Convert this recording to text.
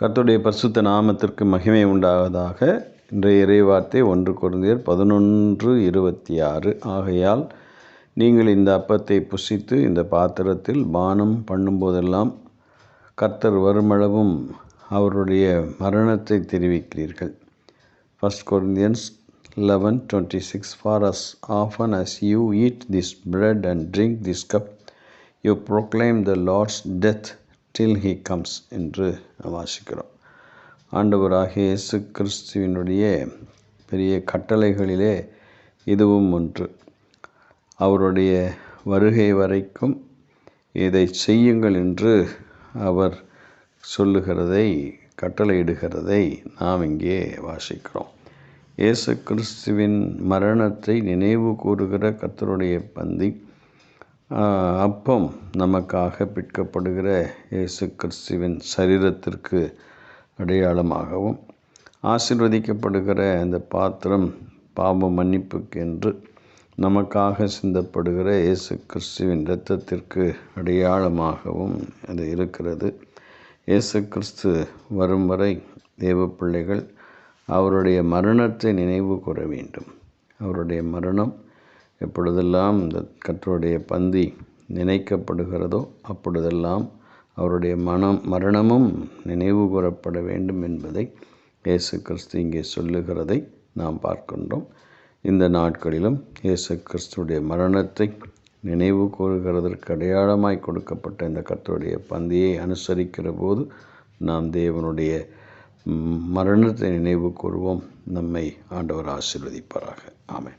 கர்த்தருடைய பரிசுத்த நாமத்திற்கு மகிமை உண்டாவதாக. இன்றைய இறைவார்த்தை ஒன்று குழந்தையர் பதினொன்று இருபத்தி ஆறு ஆகையால் நீங்கள் இந்த அப்பத்தை புசித்து இந்த பாத்திரத்தில் பானம் பண்ணும்போதெல்லாம் கர்த்தர் வருமளவும் அவருடைய மரணத்தை தெரிவிக்கிறீர்கள். First Corinthians eleven twenty six for as often as you eat this bread and drink this cup you proclaim the Lord's death till he comes என்று வாசிக்கிறோம். ஆண்டவராகிய இயேசு கிறிஸ்துவினுடைய பெரிய கட்டளைகளிலே இதுவும் ஒன்று. அவருடைய வருகை வரைக்கும் இதை செய்யுங்கள் என்று அவர் சொல்லுகிறதை கட்டளையிடுகிறதை நாம் இங்கே வாசிக்கிறோம். இயேசு கிறிஸ்துவின் மரணத்தை நினைவு கூறுகிற கத்தருடைய பந்தி அப்பம் நமக்காக பிற்கப்படுகிற இயேசு கிறிஸ்துவின் சரீரத்திற்கு அடையாளமாகவும் ஆசிர்வதிக்கப்படுகிற அந்த பாத்திரம் பாவ மன்னிப்புக்கு என்று நமக்காக சிந்தப்படுகிற இயேசு கிறிஸ்துவின் இரத்தத்திற்கு அடையாளமாகவும் அது இருக்கிறது. இயேசு கிறிஸ்து வரும் வரை தேவ பிள்ளைகள் அவருடைய மரணத்தை நினைவு கூற வேண்டும். அவருடைய மரணம் எப்பொழுதெல்லாம் இந்த கற்றோடைய பந்தி நினைக்கப்படுகிறதோ அப்பொழுதெல்லாம் அவருடைய மனம் மரணமும் நினைவு கூறப்பட வேண்டும் என்பதை இயேசு கிறிஸ்து இங்கே சொல்லுகிறதை நாம் பார்க்கின்றோம். இந்த நாட்களிலும் இயேசு கிறிஸ்துடைய மரணத்தை நினைவு கூறுகிறதற்கு அடையாளமாய் கொடுக்கப்பட்ட இந்த கர்த்தருடைய பந்தியை அனுசரிக்கிற போது நாம் தேவனுடைய மரணத்தை நினைவு கூறுவோம். நம்மை ஆண்டவர் ஆசீர்வதிப்பாராக. ஆமேன்.